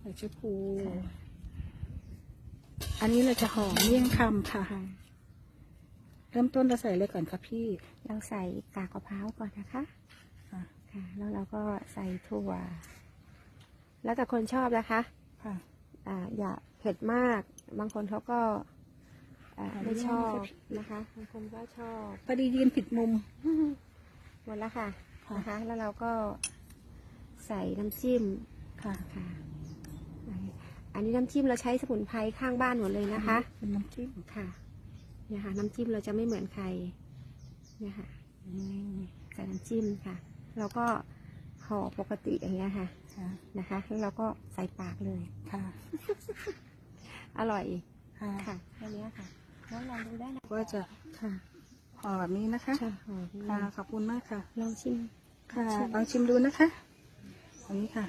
ใส่ชะพูอันนี้เราจะห่อเมี่ยงคำค่ะค่ะเริ่มต้นเราใส่อะไรก่อนคะพี่ เราใส่กากมะพร้าวก่อนนะคะค่ะค่ะ แล้วเราก็ใส่ถั่ว แล้วแต่คนชอบนะคะค่ะอ่าอย่าเผ็ดมาก บางคนเขาก็อ่าไม่ชอบนะคะ บางคนก็ชอบพอดียืนผิดมุม หมดแล้วค่ะค่ะนะคะ แล้วเราก็ใส่น้ำจิ้มค่ะค่ะ อันนี้น้ำจิ้มเราใช้สมุนไพรข้างบ้านหมดเลยนะคะ เป็นน้ำจิ้มค่ะ เนี่ยค่ะน้ำจิ้มเราจะไม่เหมือนใคร เนี่ยค่ะอืมใส่น้ำจิ้มค่ะเราก็ห่อปกติอย่างเงี้ยค่ะค่ะ นะคะ แล้วเราก็ใส่ปากเลยค่ะ อร่อย ค่ะค่ะแค่เนี้ยค่ะลองลองดูได้นะก็จะค่ะห่อแบบนี้นะคะค่ะห่อค่ะ ขอบคุณมากค่ะ ลองชิม ค่ะชิมลองชิมดูนะคะอันนี้ค่ะ